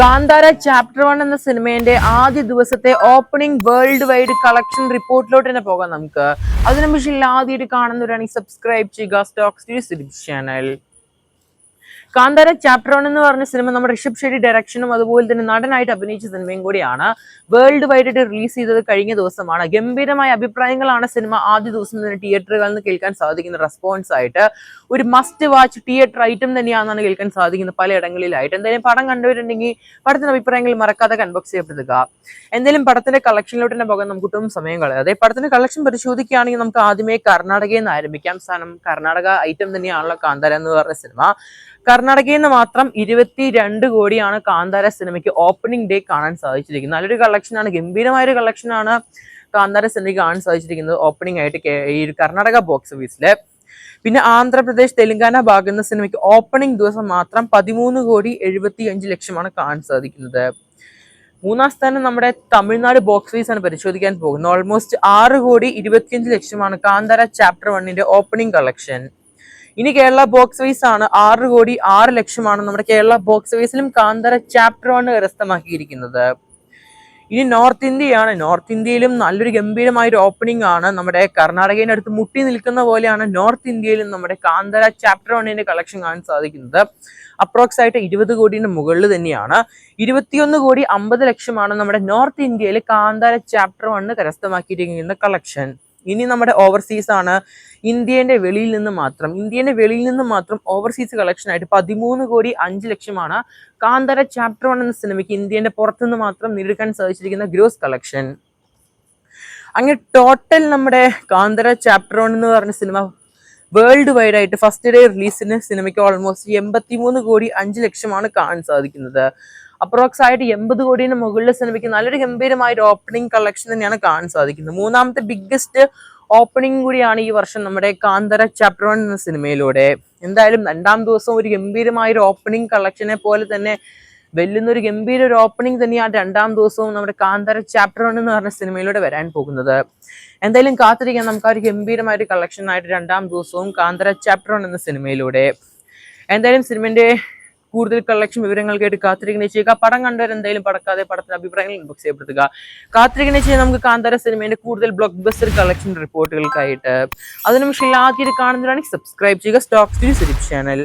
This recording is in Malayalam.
കാന്താര ചാപ്റ്റർ വൺ എന്ന സിനിമയുടെ ആദ്യ ദിവസത്തെ ഓപ്പണിംഗ് വേൾഡ് വൈഡ് കളക്ഷൻ റിപ്പോർട്ടിലോട്ട് തന്നെ പോകാം നമുക്ക്. അതിനു മുന്നിൽ ആദ്യമായിട്ട് കാണുന്നവരാണെങ്കിൽ സബ്സ്ക്രൈബ് ചെയ്യുക stocks channel Kantara chapter one എന്ന് പറഞ്ഞ സിനിമ നമ്മുടെ ഋഷഭ് ഷെട്ടി ഡയറക്ഷനും അതുപോലെ തന്നെ നടനായിട്ട് അഭിനയിച്ച സിനിമയും കൂടിയാണ്. വേൾഡ് വൈഡായിട്ട് റിലീസ് ചെയ്തത് കഴിഞ്ഞ ദിവസമാണ്. ഗംഭീരമായ അഭിപ്രായങ്ങളാണ് സിനിമ ആദ്യ ദിവസം തന്നെ തിയേറ്ററുകളിൽ നിന്ന് കേൾക്കാൻ സാധിക്കുന്ന റെസ്പോൺസ് ആയിട്ട് ഒരു മസ്റ്റ് വാച്ച് തിയേറ്റർ ഐറ്റം തന്നെയാണെന്നാണ് കേൾക്കാൻ സാധിക്കുന്നത് പലയിടങ്ങളിലായിട്ട്. എന്തായാലും പടം കണ്ടുവരുന്നുണ്ടെങ്കിൽ പടത്തിന്റെ അഭിപ്രായങ്ങൾ മറക്കാതെ കൺബോക്സ് ചെയ്യപ്പെടുക എന്തായാലും പടത്തിന്റെ കളക്ഷനിലോട്ട് തന്നെ പോകാൻ നമുക്ക് ഒട്ടും സമയം കളയാതെ പടത്തിന്റെ കളക്ഷൻ പരിശോധിക്കുകയാണെങ്കിൽ നമുക്ക് ആദ്യമേ കർണാടകയിൽ നിന്ന് ആരംഭിക്കാം. സ്ഥാനം കർണാടക ഐറ്റം തന്നെയാണല്ലോ കാന്താര എന്ന് പറഞ്ഞ സിനിമ കർണാടകയിൽ നിന്ന് മാത്രം ഇരുപത്തി രണ്ട് കോടിയാണ് കാന്താര സിനിമയ്ക്ക് ഓപ്പണിംഗ് ഡേ കാണാൻ സാധിച്ചിരിക്കുന്നത്. നല്ലൊരു കളക്ഷനാണ് ഗംഭീരമായ ഒരു കളക്ഷനാണ് കാന്താര സിനിമയ്ക്ക് കാണാൻ സാധിച്ചിരിക്കുന്നത് ഓപ്പണിംഗ് ആയിട്ട് ഈ കർണാടക ബോക്സ് ഓഫീസിൽ പിന്നെ ആന്ധ്രാപ്രദേശ് തെലങ്കാന ഭാഗുന്ന സിനിമയ്ക്ക് ഓപ്പണിംഗ് ദിവസം മാത്രം പതിമൂന്ന് കോടി എഴുപത്തി അഞ്ച് ലക്ഷമാണ് കാണാൻ സാധിക്കുന്നത്. മൂന്നാം സ്ഥാനം നമ്മുടെ തമിഴ്നാട് ബോക്സ് ഓഫീസാണ് പരിശോധിക്കാൻ പോകുന്നത്. ഓൾമോസ്റ്റ് ആറ് കോടി ഇരുപത്തിയഞ്ച് ലക്ഷമാണ് കാന്താര ചാപ്റ്റർ വണ്ണിന്റെ ഓപ്പണിംഗ് കളക്ഷൻ ഇനി കേരള ബോക്സ് ഓഫീസ് ആണ് ആറ് കോടി ആറ് ലക്ഷമാണ് നമ്മുടെ കേരള ബോക്സ് ഓഫീസിലും കാന്തര ചാപ്റ്റർ വണ് കരസ്ഥമാക്കിയിരിക്കുന്നത്. ഇനി നോർത്ത് ഇന്ത്യയാണ്. നോർത്ത് ഇന്ത്യയിലും നല്ലൊരു ഗംഭീരമായ ഒരു ഓപ്പണിംഗ് ആണ് നമ്മുടെ കർണാടകയുടെ അടുത്ത് മുട്ടി നിൽക്കുന്ന പോലെയാണ് നോർത്ത് ഇന്ത്യയിലും നമ്മുടെ കാന്തര ചാപ്റ്റർ വണ്ണിന്റെ കളക്ഷൻ കാണാൻ സാധിക്കുന്നത്. അപ്രോക്സ് ആയിട്ട് ഇരുപത് കോടിയുടെ മുകളിൽ തന്നെയാണ്. ഇരുപത്തിയൊന്ന് കോടി അമ്പത് ലക്ഷമാണ് നമ്മുടെ നോർത്ത് ഇന്ത്യയിൽ കാന്താര ചാപ്റ്റർ വണ്ണ് കരസ്ഥമാക്കിയിരിക്കുന്ന കളക്ഷൻ ഇനി നമ്മുടെ ഓവർസീസ് ആണ്. ഇന്ത്യന്റെ വെളിയിൽ നിന്ന് മാത്രം ഇന്ത്യന്റെ വെളിയിൽ നിന്ന് മാത്രം ഓവർസീസ് കളക്ഷൻ ആയിട്ട് പതിമൂന്ന് കോടി അഞ്ച് ലക്ഷമാണ് കാന്തര ചാപ്റ്റർ വൺ എന്ന സിനിമയ്ക്ക് ഇന്ത്യന്റെ പുറത്തുനിന്ന് മാത്രം നേടിയെടുക്കാൻ സാധിച്ചിരിക്കുന്ന ഗ്രോസ് കളക്ഷൻ അങ്ങനെ ടോട്ടൽ നമ്മുടെ കാന്തര ചാപ്റ്റർ വൺ എന്ന് പറഞ്ഞ സിനിമ വേൾഡ് വൈഡ് ആയിട്ട് ഫസ്റ്റ് ഡേ റിലീസിന് സിനിമയ്ക്ക് ഓൾമോസ്റ്റ് എൺപത്തിമൂന്ന് കോടി അഞ്ച് ലക്ഷമാണ് കാണാൻ സാധിക്കുന്നത്. അപ്രോക്സ് ആയിട്ട് എൺപത് കോടിന് മുകളിൽ സിനിമയ്ക്ക് നല്ലൊരു ഗംഭീരമായ ഒരു ഓപ്പണിംഗ് കളക്ഷൻ തന്നെയാണ് കാണാൻ സാധിക്കുന്നത്. മൂന്നാമത്തെ ബിഗ്ഗസ്റ്റ് ഓപ്പണിംഗ് കൂടിയാണ് ഈ വർഷം നമ്മുടെ കാന്തര ചാപ്റ്റർ വൺ എന്ന സിനിമയിലൂടെ. എന്തായാലും രണ്ടാം ദിവസം ഒരു ഗംഭീരമായ ഒരു ഓപ്പണിംഗ് കളക്ഷനെ പോലെ തന്നെ വെല്ലുന്ന ഒരു ഗംഭീര ഒരു ഓപ്പണിംഗ് തന്നെയാണ് രണ്ടാം ദിവസവും നമ്മുടെ കാന്തര ചാപ്റ്റർ വൺ എന്ന് പറഞ്ഞ സിനിമയിലൂടെ വരാൻ പോകുന്നത്. എന്തായാലും കാത്തിരിക്കാൻ നമുക്ക് ആ ഒരു ഗംഭീരമായ ഒരു കളക്ഷനായിട്ട് രണ്ടാം ദിവസവും കാന്തര ചാപ്റ്റർ വൺ എന്ന സിനിമയിലൂടെ. എന്തായാലും സിനിമന്റെ കൂടുതൽ കളക്ഷൻ വിവരങ്ങൾക്കായിട്ട് കാത്തിരിക്കുന്ന ചെയ്യുക പടം കണ്ടവർ എന്തായാലും പടക്കാതെ പടത്തിന്റെ അഭിപ്രായങ്ങൾ ഇൻബോക്സ് ചെയ്യപ്പെടുത്തുക. കാത്തിരിക്കുന്ന ചെയ്യാൻ നമുക്ക് കാന്താര സിനിമയുടെ കൂടുതൽ ബ്ലോക്ക് ബസ്റ്റർ കളക്ഷൻ റിപ്പോർട്ടുകൾക്കായിട്ട് അതിനു മുന്നിൽ ആദ്യം കാണുന്നവരാണെങ്കിൽ സബ്സ്ക്രൈബ് ചെയ്യുക. Stock news channel